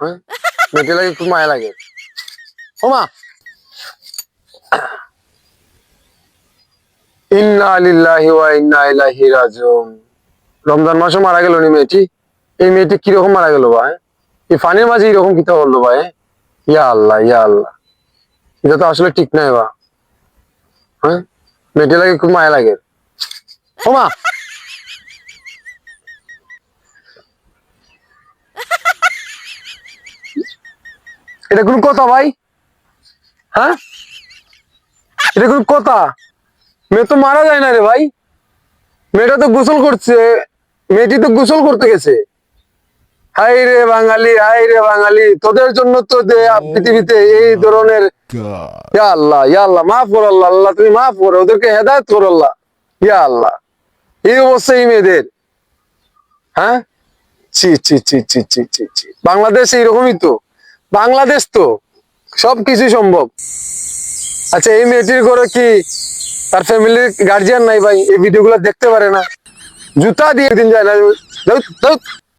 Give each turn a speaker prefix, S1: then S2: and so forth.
S1: হ্যাঁ? মেয়েটি লাগে খুব মায়া লাগে। ও মা! ইন্না লিল্লাহি ওয়া ইন্না ইলাইহি রাজিউন। রমজান মাসে মারা গেল নি মেয়েটি? এই মেয়েটি কীরকম মারা গেল ভাই? এই ফানির মাঝে এরকম কিতা বলল ভাই? ইয়া আল্লাহ ইয়া আল্লাহ। এটা তো আসলে ঠিক নাই বা। হ্যাঁ? মেয়েটি লাগে খুব মায়া লাগে। ও মা! এটা কোন কথা ভাই? হ্যাঁ? এটা কোন কথা? মেয়ে তো মারা যায় না রে ভাই। মেয়েটা তো গোসল করছে। মেয়েটি তো গোসল করতে গেছে। হাই রে বাঙালি হাই রে বাঙালি। তোদের জন্য তো যে পৃথিবীতে এই ধরনের. ইয়া আল্লাহ ইয়া আল্লাহ মাফ কর আল্লাহ আল্লাহ তুমি মাফ করো ওদেরকে হেদায়ত করো আল্লাহ ইয়া আল্লাহ। এই অবস্থা এই মেয়েদের। হ্যাঁ? ছি ছি ছি ছি ছি ছি ছি। বাংলাদেশ এইরকমই তো। বাংলাদেশ তো, সব কিছু সম্ভব। আচ্ছা এই মেয়েটির করে কি তার ফ্যামিলির গার্জিয়ান নাই ভাই? এই ভিডিওগুলো দেখতে পারে না। জুতা দিয়ে দিন যায় না।